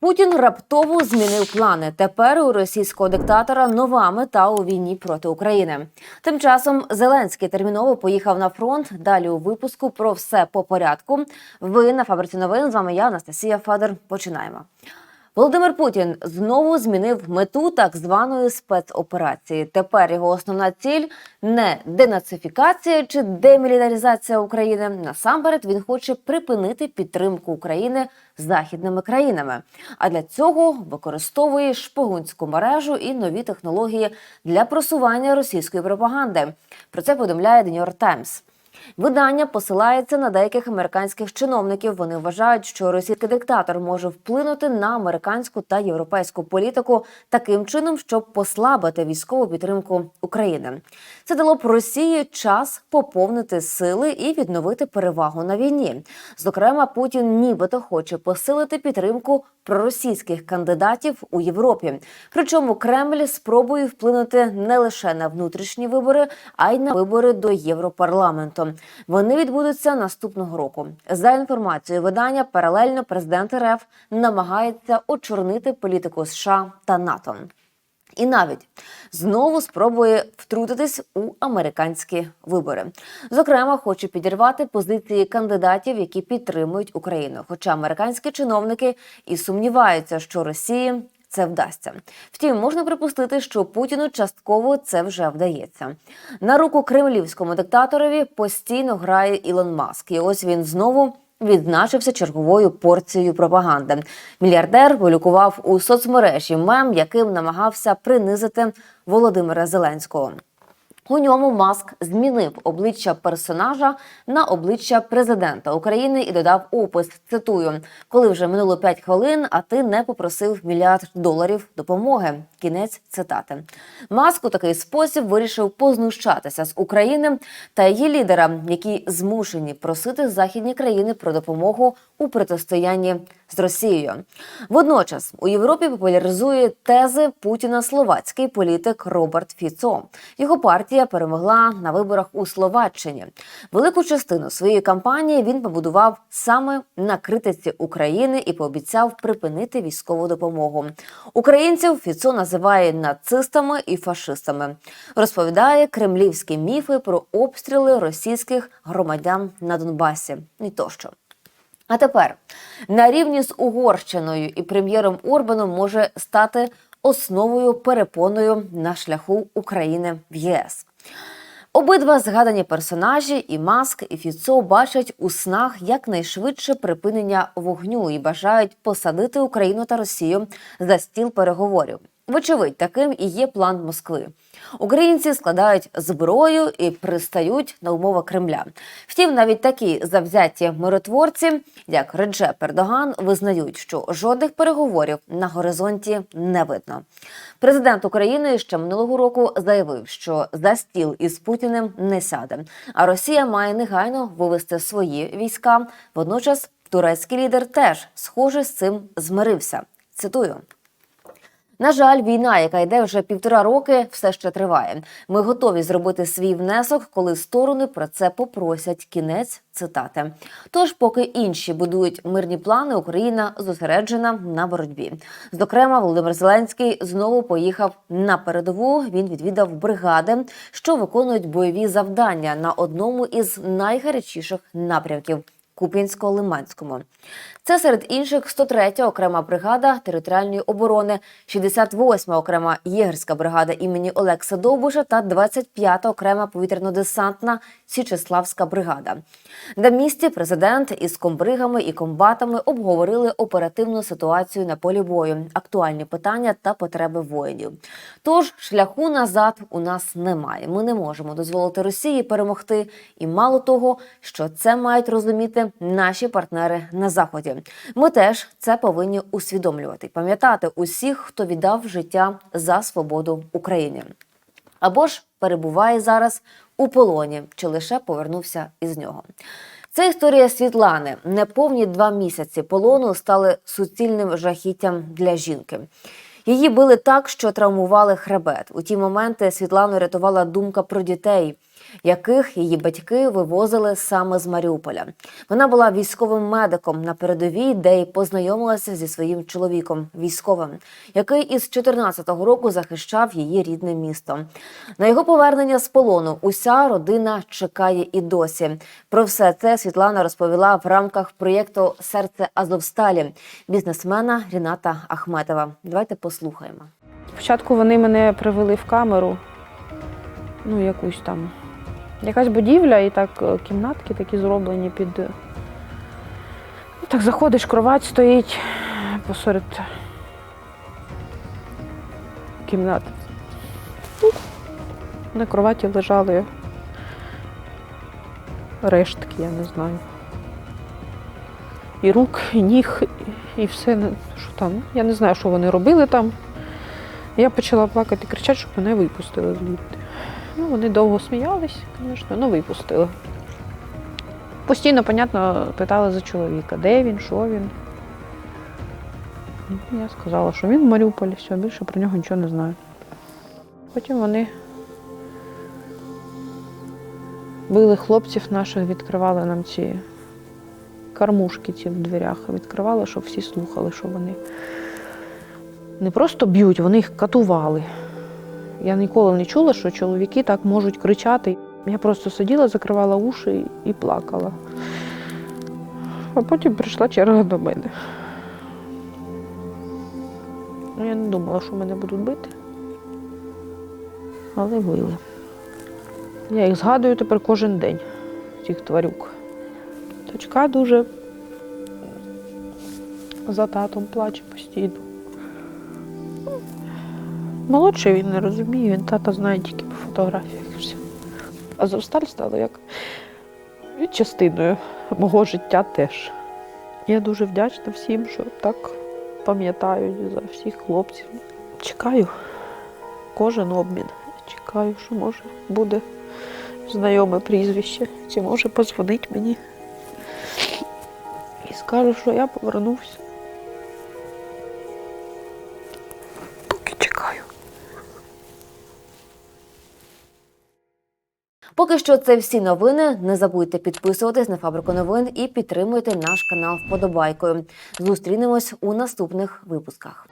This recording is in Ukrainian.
Путін раптово змінив плани. Тепер у російського диктатора нова мета у війні проти України. Тим часом Зеленський терміново поїхав на фронт. Далі у випуску про все по порядку. Ви на фабриці новин. З вами я, Анастасія Фадер. Починаємо. Володимир Путін знову змінив мету так званої спецоперації. Тепер його основна ціль не денацифікація чи демілітаризація України. Насамперед він хоче припинити підтримку України західними країнами. А для цього використовує шпигунську мережу і нові технології для просування російської пропаганди. Про це повідомляє The New York Times. Видання посилається на деяких американських чиновників. Вони вважають, що російський диктатор може вплинути на американську та європейську політику таким чином, щоб послабити військову підтримку України. Це дало б Росії час поповнити сили і відновити перевагу на війні. Зокрема, Путін нібито хоче посилити підтримку проросійських кандидатів у Європі. Причому Кремль спробує вплинути не лише на внутрішні вибори, а й на вибори до Європарламенту. Вони відбудуться наступного року. За інформацією видання, паралельно президент РФ намагається очорнити політику США та НАТО. І навіть знову спробує втрутитись у американські вибори. Зокрема, хоче підірвати позиції кандидатів, які підтримують Україну. Хоча американські чиновники і сумніваються, що Росії це вдасться. Втім, можна припустити, що Путіну частково це вже вдається. На руку кремлівському диктаторові постійно грає Ілон Маск, і ось він знову. Відзначився черговою порцією пропаганди. Мільярдер полюкував у соцмережі мем, яким намагався принизити Володимира Зеленського. У ньому Маск змінив обличчя персонажа на обличчя президента України і додав опис. Цитую: коли вже минуло 5 хвилин, а ти не попросив мільярд доларів допомоги. Кінець цитати. Маск у такий спосіб вирішив познущатися з України та її лідера, які змушені просити західні країни про допомогу у протистоянні з Росією. Водночас у Європі популяризує тези Путіна словацький політик Роберт Фіцо. Його партія перемогла на виборах у Словаччині. Велику частину своєї кампанії він побудував саме на критиці України і пообіцяв припинити військову допомогу. Українців Фіцо називає нацистами і фашистами. Розповідає кремлівські міфи про обстріли російських громадян на Донбасі. І тощо. А тепер на рівні з Угорщиною і прем'єром Орбаном може стати основою перепоною на шляху України в ЄС. Обидва згадані персонажі, і Маск, і Фіцо бачать у снах якнайшвидше припинення вогню і бажають посадити Україну та Росію за стіл переговорів. Вочевидь, таким і є план Москви. Українці складають зброю і пристають на умови Кремля. Втім, навіть такі завзяті миротворці, як Реджеп Ердоган, визнають, що жодних переговорів на горизонті не видно. Президент України ще минулого року заявив, що за стіл із Путіним не сяде. А Росія має негайно вивести свої війська. Водночас турецький лідер теж схоже з цим змирився. Цитую. На жаль, війна, яка йде вже півтора роки, все ще триває. Ми готові зробити свій внесок, коли сторони про це попросять. Кінець цитати. Тож, поки інші будують мирні плани, Україна зосереджена на боротьбі. Зокрема, Володимир Зеленський знову поїхав на передову. Він відвідав бригади, що виконують бойові завдання на одному із найгарячіших напрямків. Куп'янсько-Лиманському. Це серед інших 103-я окрема бригада територіальної оборони, 68-ма окрема єгерська бригада імені Олекса Довбуша та 25-та окрема повітряно-десантна Січеславська бригада. На місці президент із комбригами і комбатами обговорили оперативну ситуацію на полі бою, актуальні питання та потреби воїнів. Тож шляху назад у нас немає. Ми не можемо дозволити Росії перемогти. І мало того, що це мають розуміти наші партнери на заході. Ми теж це повинні усвідомлювати, пам'ятати усіх, хто віддав життя за свободу України. Або ж перебуває зараз у полоні, чи лише повернувся із нього. Це історія Світлани. Неповні два місяці полону стали суцільним жахіттям для жінки. Її били так, що травмували хребет. У ті моменти Світлану рятувала думка про дітей. Яких її батьки вивозили саме з Маріуполя. Вона була військовим медиком на передовій, де й познайомилася зі своїм чоловіком, військовим, який із 14-го року захищав її рідне місто. На його повернення з полону уся родина чекає і досі. Про все це Світлана розповіла в рамках проєкту Серце Азовсталі бізнесмена Ріната Ахметова. Давайте послухаємо. Спочатку вони мене привели в камеру, ну, якусь там. Якась будівля, і так е, кімнатки такі зроблені під. е, Ну, так заходиш, кровать стоїть посеред кімнат. Ну, На кроваті лежали рештки, я не знаю. І рук, і ніг, і все, ну, що там. Я не знаю, що вони робили там. Я почала плакати, кричати, щоб мене випустили звідти. Ну, вони довго сміялись, звісно, ну випустили. Постійно, понятно, питали за чоловіка, де він, що він. Ну, Я сказала, що він в Маріуполі, все, більше про нього нічого не знаю. Потім вони били хлопців наших, відкривали нам ці кормушки ці в дверях, відкривали, щоб всі слухали, що вони не просто б'ють, вони їх катували. Я ніколи не чула, що чоловіки так можуть кричати. Я просто сиділа, закривала уші і плакала. А потім прийшла черга до мене. Ну, Я не думала, що мене будуть бити. Але били. Я їх згадую тепер кожен день, цих тварюк. Дочка дуже за татом плаче постійно. Молодший він не розуміє, він тата знає тільки по фотографіях все. Азовсталь стала як частиною мого життя теж. Я дуже вдячна всім, що так пам'ятають за всіх хлопців. Чекаю кожен обмін. Чекаю, що може буде знайоме прізвище, чи може позвонить мені і скаже, що я повернувся. Поки що це всі новини. Не забудьте підписуватись на фабрику новин і підтримуйте наш канал вподобайкою. Зустрінемось у наступних випусках.